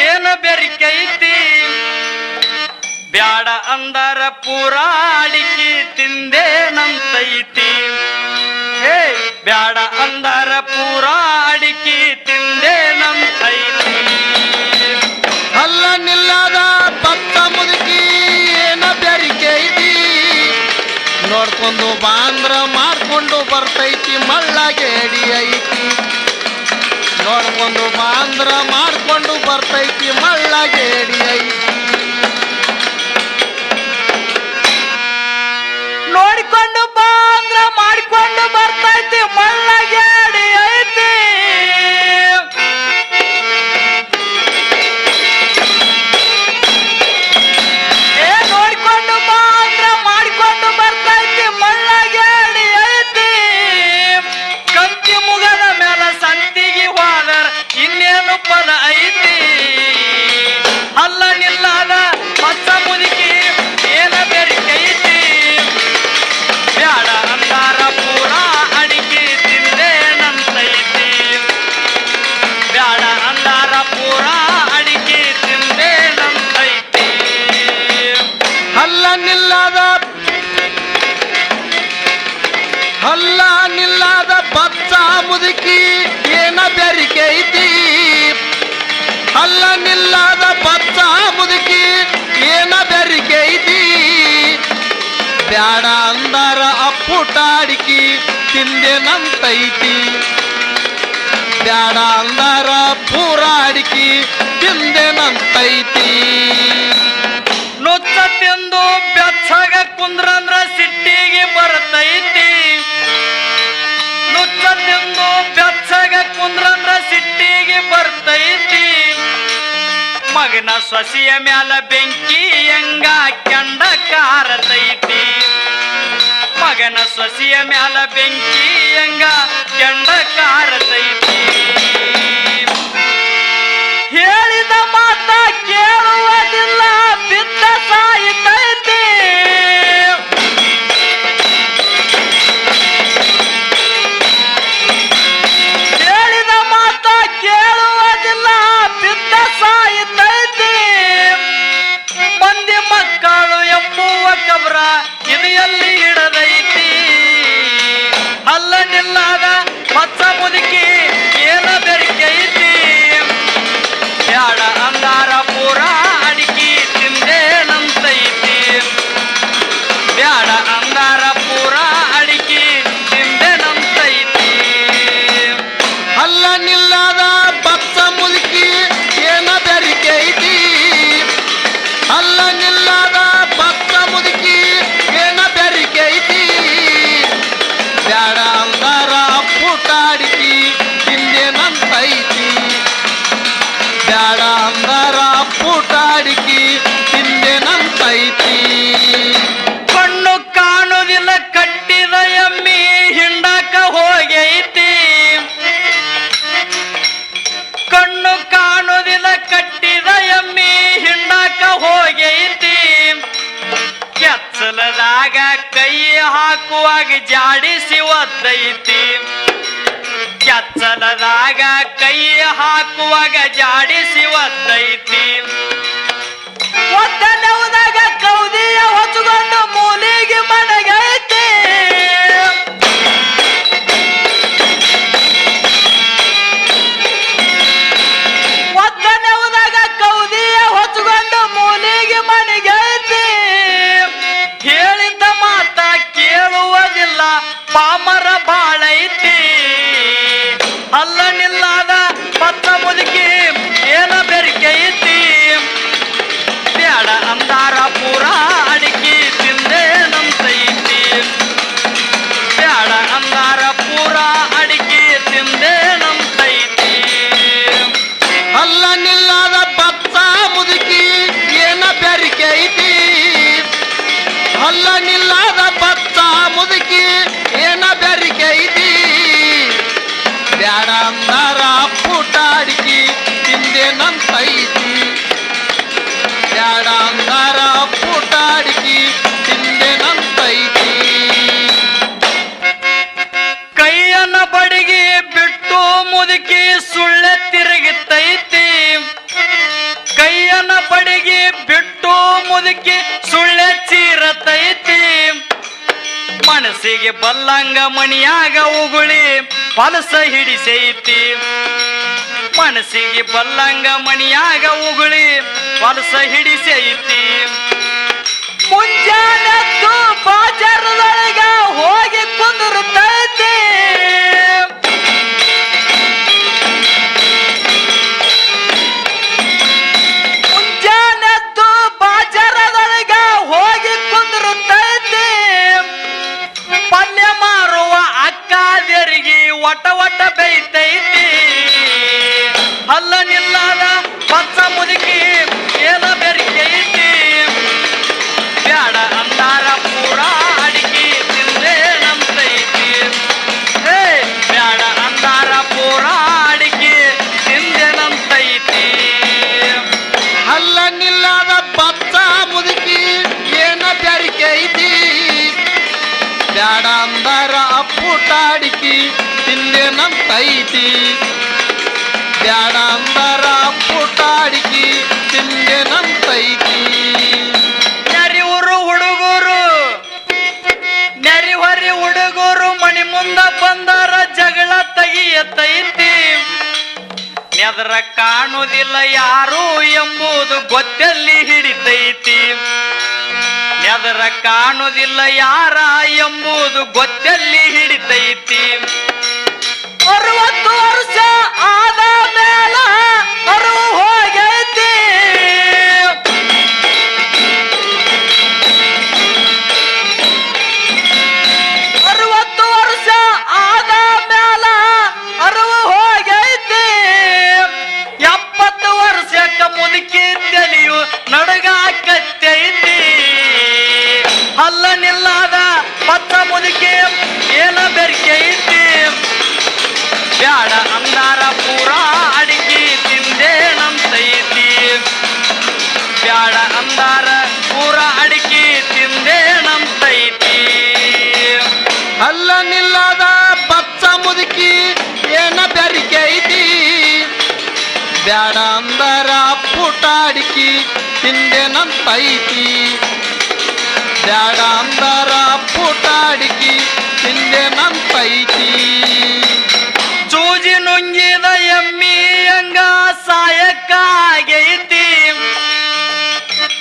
ಏನ ಬೆರಿಕೈತಿ ಬ್ಯಾಡ ಅಂದರ ಪುರಾಳಿಕಿ ತಿಂದೆ ತಿಂದೇನಂತೈತಿ ಹೇ, ಬ್ಯಾಡ ಅಂದರ ಪುರಾಳಿಕಿ ತಿಂದೇನಂತೈತಿ ಅಲ್ಲ ನಿಲ್ಲದ ಭಕ್ತ ಮುದುಕಿ ಏನ ಬೆರಿಕೈತಿ ನೋಡ್ಕೊಂಡು ಬಾಂದ್ರ ಮಾಡ್ಕೊಂಡು ಬರ್ತೈತಿ ಮಳ್ಳಗೇಡಿ ಐತಿ. ನೋಡ್ಕೊಂಡು ಬಾಂದ್ರ ಮಾಡ್ಕೊಂಡು ಬರ್ತೈತಿ ಮಳ್ಳಗೇಡಿ ಐತಿ ಮುದುಕಿ ಏನ ಬೆರಿಕೆ ಐತಿ? ಅಲ್ಲ ನಿಲ್ಲದ ಬಚ್ಚ ಮುದುಕಿ ಏನ ಬೆರಿಕೆ ಐತಿ? ಬ್ಯಾಡ ಅಂದರ ಅಪ್ಪುಟಾಡಿಕಿ ತಿಂದೆನಂತೈತಿ. ಬ್ಯಾಡ ಅಂದರ ಪೂರಾಡಿಕಿ ತಿಂದೆನಂತೈತಿ. ತಿಂದು ಬೆಚ್ಚಗ ಕುಂದ್ರಂದ್ರ ಸಿಟ್ಟಿಗೆ ಬರ್ತೈತಿ. ಮಗನ ಸೊಸೆಯ ಮ್ಯಾಲ ಬೆಂಕಿ ಹೆಂಗ ಕೆಂಡ ಕಾರತೈತಿ? ಮಗನ ಸೊಸೆಯ ಮ್ಯಾಲ ಬೆಂಕಿ ಹೆಂಗ ಕೆಂಡ ಕಾರತೈತಿ? ಹೋಗೈತಿ ಕೆಚ್ಚಲದಾಗ ಕೈ ಹಾಕುವಾಗ ಜಾಡಿಸಿ ಒದ್ದೈತಿ. ಕೆಚ್ಚಲದಾಗ ಕೈ ಹಾಕುವಾಗ ಜಾಡಿಸಿ ಒದ್ದೈತಿ. ಒದ್ದನವದಾಗ ಕೌದಿಯ ಹೊಚ್ಕೊಂಡು நடந்தர ಪುಟಾಡಿಕಿ ಹಿಂದೆ ನನ್ ಸೈತಿ ಯಾಡಂದರ ಪುಟಾಡಿಕಿ ಹಿಂದೆ ನನ್ ಸೈತಿ ಕೈಯನ ಬಡಿಗೆ ಬಿಟ್ಟು ಮುದುಕಿ ಸುಳ್ಳೆ ತಿರುಗಿತೈತಿ ಕೈಯನ ಬಡಿಗೆ ಬಿಟ್ಟು ಮುದುಕಿ ಸುಳ್ಳೆ ಚೀರತೈತಿ ಮನಸ್ಸಿಗೆ ಬಲ್ಲಂಗ ಮಣಿಯಾಗ ಉಗುಳಿ ಪಲಸ ಹಿಡಿಸೈತಿ. ಮನಸ್ಸಿಗೆ ಬಲ್ಲಂಗ ಮಣಿಯಾಗ ಉಗುಳಿ ಪಲಸ ಹಿಡಿಸೈತಿ. ಮುಂಜಾನೆದ್ದು ಬಾಜಾರದೊಳಗ ಹೋಗಿ ಕುಂದಿರ್ತೈತಿ. ಬ್ಯಾಡ ಅಂದಾರ ಅಪ್ಪುಟಾಡಿಕಿ, ತಿಂದೆ ನಂತೈತಿ. ಪುಟಾಡಿಕೆ ಅಪ್ಪುಟಾಡಿಕಿ, ತಿಂದೆ ನಂತೈತಿ. ನೆರಿವರು ಹುಡುಗರು ನೆರಿಹೊರಿ ಹುಡುಗರು, ಮಣಿ ಮುಂದ ಬಂದರ ಜಗಳ ತೆಗಿಯತೈತಿ ನೆದರ ಕಾಣುವುದಿಲ್ಲ ಯಾರು ಎಂಬುದು ಗೊತ್ತಲ್ಲಿ ಹಿಡಿತೈತಿ. ನೆದರ ಕಾಣುವುದಿಲ್ಲ ಯಾರ ಎಂಬುದು ಗೊತ್ತಲ್ಲಿ ಹಿಡಿತೈತಿ. ಅರವತ್ತು ವರ್ಷ ಆದ ಬ್ಯಾಡ ಅಂದರ ಪುಟಾಡಿಕಿ ತಿಂದೆ ನಂತೈತಿ ಬ್ಯಾಡ ಅಂದರ ಪುಟಾಡಿಕಿ ತಿಂದೆ ನಂತೈತಿ ಚೂಜಿ ನುಂಗಿದ ಎಮ್ಮಿ ಹಂಗ ಸಾಯಕ್ಕಾಗೈತಿ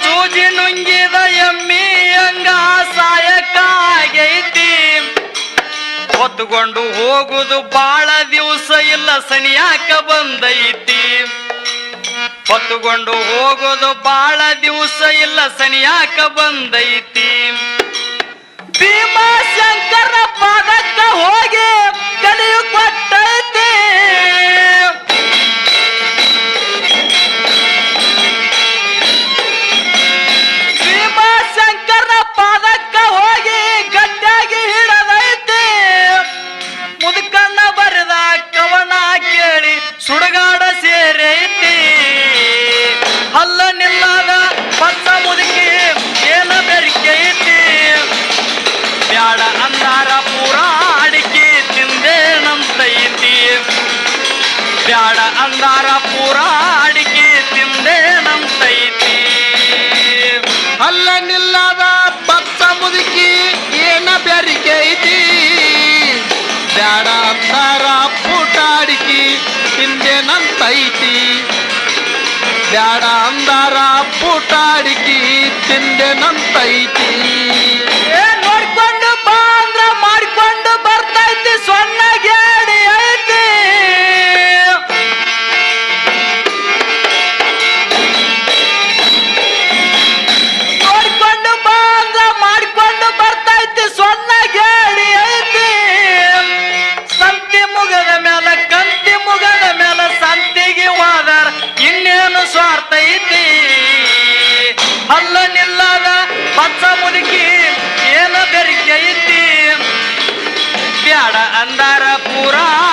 ಚೂಜಿ ನುಂಗಿದ ಎಮ್ಮಿ ಹಂಗ ಸಾಯಕ್ಕಾಗೈತಿ ಹೊತ್ತುಕೊಂಡು ಹೋಗುದು ಬಾಳ ದಿವಸ ಇಲ್ಲ ಸನಿಯಾಕ ಬಂದೈತಿ? ಹೊತ್ತುಕೊಂಡು ಹೋಗೋದು ಬಾಳ ದಿವಸ ಇಲ್ಲ ಸನಿಯಾಕ ಬಂದೈತಿ? ಭೀಮಾಶಂಕರ ಪಾದಕ್ಕ ಹೋಗಿ ಕಲಿಯು ಕೊಟ್ಟೈತಿ ಬ್ಯಾಡ ಅಂದಾರ ಪೂರ ಅಡಿಕೆ ತಿಂದೆ ನಂತೈತಿ ಅಲ್ಲ ನಿಲ್ಲದ ಬಚ್ಚ ಮುದುಕಿ ಏನ ಬೆರಿಕೆ ಐತಿ ಬ್ಯಾಡ ಅಂದಾರ ಪುಟಾಡಿಕಿ ತಿಂದೆ ನಂತೈತಿ ಬ್ಯಾಡ ಅಂದಾರ ಪುಟಾಡಿಕಿ ತಿಂದೆ ನಂತೈತಿ புறா